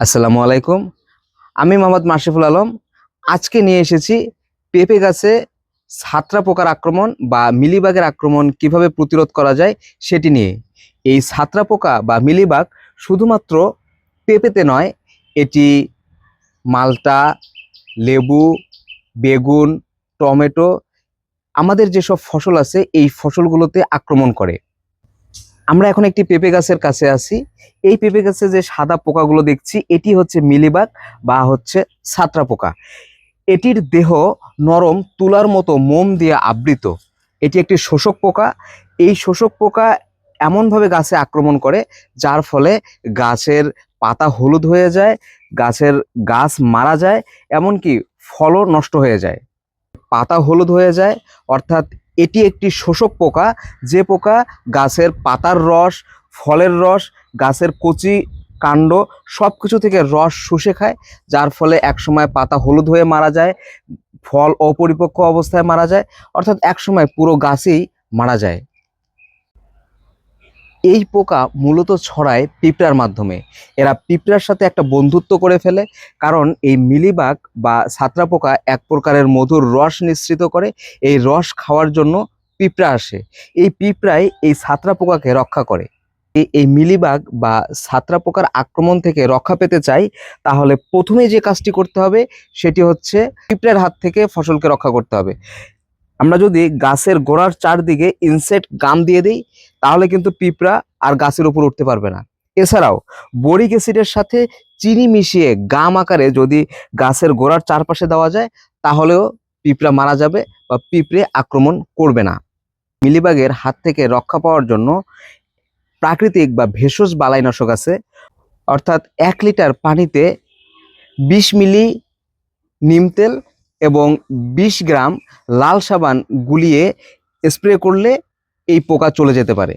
আসসালামু আলাইকুম। আমি মোহাম্মদ মাসিফুল আলম। আজকে নিয়ে এসেছি পেঁপে গাছে ছাত্রা পোকার আক্রমণ বা মিলিবাগের আক্রমণ কীভাবে প্রতিরোধ করা যায় সেটি নিয়ে। এই ছাত্রা পোকা বা মিলিবাগ শুধুমাত্র পেঁপেতে নয়, এটি মালটা, লেবু, বেগুন, টমেটো, আমাদের যেসব ফসল আছে এই ফসলগুলোতে আক্রমণ করে। আমরা এখন একটি পেঁপে গাছের কাছে আছি। এই পেঁপে গাছে যে সাদা পোকাগুলো দেখছি, এটি হচ্ছে মিলিবাগ বা হচ্ছে ছাত্রা পোকা। এটির দেহ নরম তুলার মতো মোম দিয়ে আবৃত। এটি একটি শোষক পোকা। এই শোষক পোকা এমনভাবে গাছে আক্রমণ করে, যার ফলে গাছের পাতা হলুদ হয়ে যায়, গাছের গাছ মারা যায়, এমনকি ফলও নষ্ট হয়ে যায়। পাতা হলুদ হয়ে যায়, অর্থাৎ এটি একটি শোষক পোকা। যে পোকা গাছের পাতার রস, ফলের রস, গাছের কচি, কাণ্ড সব কিছু থেকে রস শুষে খায়, যার ফলে একসময় পাতা হলুদ হয়ে মারা যায়, ফল অপরিপক্ক অবস্থায় মারা যায়, অর্থাৎ একসময় পুরো গাছেই মারা যায়। এই পোকা মূলত ছড়ায় পিঁপড়ার মাধ্যমে। এরা পিঁপড়ার সাথে একটা বন্ধুত্ব করে ফেলে, কারণ এই মিলিবাগ বা ছাত্রা পোকা এক প্রকারের মধুর রস নিঃসৃত করে, এই রস খাওয়ার জন্য পিঁপড়া আসে। এই পিঁপড়াই এই ছাত্রা পোকাকে রক্ষা করে। এই- মিলিবাগ বা ছাত্রা পোকার আক্রমণ থেকে রক্ষা পেতে চাই, তাহলে প্রথমে যে কাজটি করতে হবে, সেটি হচ্ছে পিঁপড়ার হাত থেকে ফসলকে রক্ষা করতে হবে। আমরা যদি গাছের গোড়ার চারদিকে ইনসেক্ট গাম দিয়ে দিই, তাহলে কিন্তু পিঁপড়া আর গাছের উপর উঠতে পারবে না। এছাড়াও, বরিক অ্যাসিডের সাথে চিনি মিশিয়ে গাম আকারে যদি গাছের গোড়ার চারপাশে দেওয়া যায়, তাহলেও পিঁপড়া মারা যাবে বা পিঁপড়ে আক্রমণ করবে না। মিলিবাগের হাত থেকে রক্ষা পাওয়ার জন্য প্রাকৃতিক বা ভেষজ বালাইনাশক আছে। অর্থাৎ এক লিটার পানিতে বিশ মিলি নিম তেল এবং বিশ গ্রাম লাল সাবান গুলিয়ে স্প্রে করলে এই পোকা চলে যেতে পারে।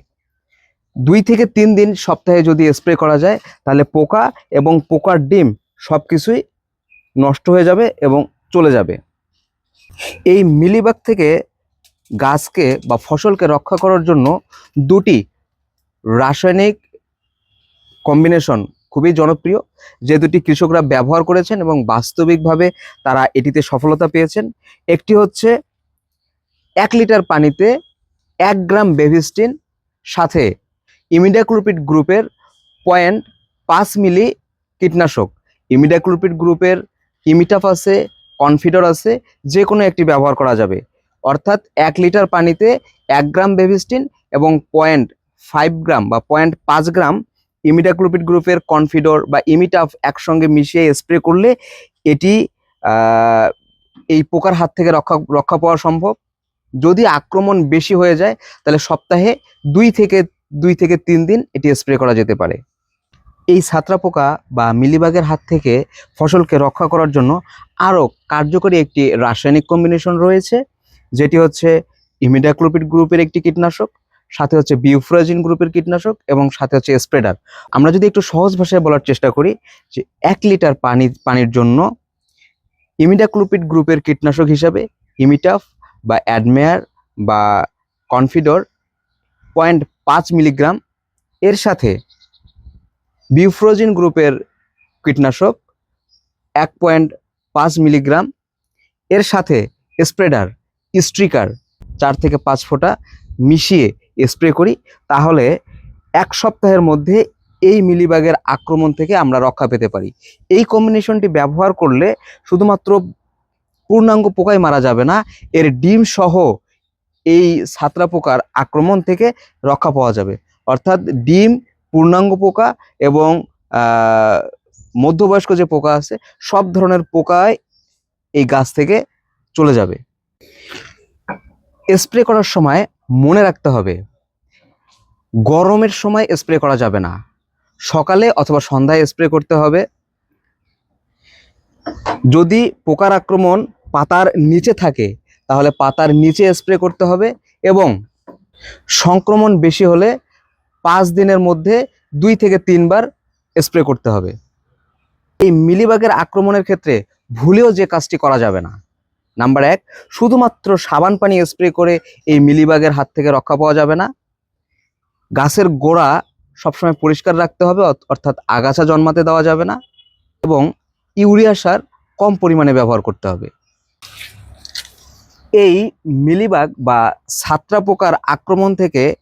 দুই থেকে তিন দিন সপ্তাহে যদি স্প্রে করা যায়, তাহলে পোকা এবং পোকার ডিম সব কিছুই নষ্ট হয়ে যাবে এবং চলে যাবে। এই মিলিবাগ থেকে গাছকে বা ফসলকে রক্ষা করার জন্য দুটি রাসায়নিক কম্বিনেশন খুবই জনপ্রিয়। যে দুটি কৃষকরা ব্যবহার করেছেন এবং বাস্তবিকভাবে তারা এটিতে সফলতা পেয়েছেন। একটি হচ্ছে এক লিটার পানিতে এক গ্রাম বেভিস্টিন, সাথে ইমিডাক্লোপিড গ্রুপের পয়েন্ট পাঁচ মিলি কীটনাশক। ইমিডাক্লোপিড গ্রুপের ইমিটাফ আছে, কনফিডর আছে যে কোনো একটি ব্যবহার করা যাবে। অর্থাৎ এক লিটার পানিতে এক গ্রাম বেভিস্টিন এবং পয়েন্ট ফাইভ গ্রাম বা পয়েন্ট পাঁচ গ্রাম ইমিডাক্লোপিড গ্রুপের কনফিডর বা ইমিটাফ একসঙ্গে মিশিয়ে স্প্রে করলে এটি এই পোকার হাত থেকে রক্ষা রক্ষা পাওয়া সম্ভব। যদি আক্রমণ বেশি হয়ে যায়, তাহলে সপ্তাহে দুই থেকে দুই থেকে তিন দিন এটি স্প্রে করা যেতে পারে। এই ছাত্রা পোকা বা মিলিবাগের হাত থেকে ফসলকে রক্ষা করার জন্য আরও কার্যকরী একটি রাসায়নিক কম্বিনেশন রয়েছে, যেটি হচ্ছে ইমিডাক্লোপিড গ্রুপের একটি কীটনাশক। সাথে হচ্ছে বিউফ্রাজিন গ্রুপের কীটনাশক এবং সাথে হচ্ছে স্প্রেডার। আমরা যদি একটু সহজ ভাষায় বলার চেষ্টা করি যে এক লিটার পানি, পানির জন্য ইমিডাক্লোপিড গ্রুপের কীটনাশক হিসাবে ইমিটাফ বা অ্যাডমেয়ার বা কনফিডর পয়েন্ট পাঁচ মিলিগ্রাম, এর সাথে বিউফ্রোজিন গ্রুপের কীটনাশক এক পয়েন্ট পাঁচ মিলিগ্রাম, এর সাথে স্প্রেডার, স্ট্রিকার চার থেকে পাঁচ ফোঁটা মিশিয়ে স্প্রে করি, তাহলে এক সপ্তাহের মধ্যে এই মিলিবাগের আক্রমণ থেকে আমরা রক্ষা পেতে পারি। এই কম্বিনেশনটি ব্যবহার করলে শুধুমাত্র পূর্ণাঙ্গ পোকায় মারা যাবে না, এর ডিম সহ এই ছাত্রা পোকার আক্রমণ থেকে রক্ষা পাওয়া যাবে। অর্থাৎ ডিম, পূর্ণাঙ্গ পোকা এবং মধ্যবয়স্ক যে পোকা আছে, সব ধরনের পোকায় এই গাছ থেকে চলে যাবে। স্প্রে করার সময় মনে রাখতে হবে, গরমের সময় স্প্রে করা যাবে না। সকালে অথবা সন্ধ্যায় স্প্রে করতে হবে। যদি পোকার আক্রমণ পাতার নিচে থাকে, তাহলে পাতার নিচে স্প্রে করতে হবে এবং সংক্রমণ বেশি হলে পাঁচ দিনের মধ্যে দুই থেকে তিনবার স্প্রে করতে হবে। এই মিলিবাগের আক্রমণের ক্ষেত্রে ভুলেও যে কাজটি করা যাবে না। নাম্বার এক, শুধুমাত্র সাবান পানি স্প্রে করে এই মিলিবাগের হাত থেকে রক্ষা পাওয়া যাবে না। গাছের গোড়া সবসময় পরিষ্কার রাখতে হবে, অর্থ- অর্থাৎ আগাছা জন্মাতে দেওয়া যাবে না এবং ইউরিয়া সার কম পরিমাণে ব্যবহার করতে হবে। এই মিলিবাগ বা ছাত্রা পোকার আক্রমণ থেকে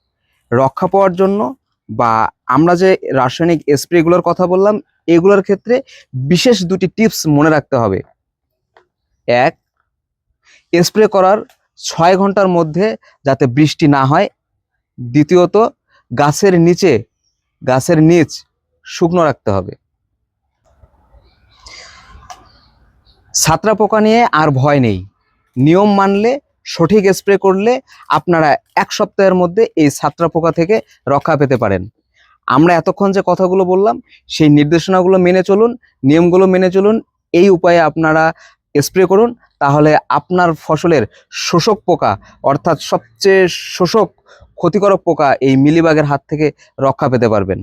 রক্ষা পাওয়ার জন্য বা আমরা যে রাসায়নিক স্প্রেগুলোর কথা বললাম, এগুলোর ক্ষেত্রে বিশেষ দুটি টিপস মনে রাখতে হবে। এক স্প্রে করার ছয় ঘণ্টার মধ্যে যাতে বৃষ্টি না হয়। দ্বিতীয়ত, গাছের নিচে, গাছের নিচ শুকনো রাখতে হবে। ছাত্রা পোকা নিয়ে আর ভয় নেই। নিয়ম মানলে, সঠিক স্প্রে করলে আপনারা এক সপ্তাহের মধ্যে এই ছাত্রা পোকা থেকে রক্ষা পেতে পারেন। আমরা এতক্ষণ যে কথাগুলো বললাম, সেই নির্দেশনাগুলো মেনে চলুন, নিয়মগুলো মেনে চলুন। এই উপায়ে আপনারা স্প্রে করুন তাহলে আপনার ফসলের শোষক পোকা, অর্থাৎ সবচেয়ে শোষক ক্ষতিকারক পোকা এই মিলিবাগের হাত থেকে রক্ষা পেতে পারবেন।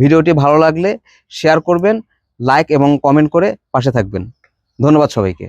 ভিডিওটি ভালো লাগলে শেয়ার করবেন লাইক এবং কমেন্ট করে পাশে থাকবেন। ধন্যবাদ সবাইকে।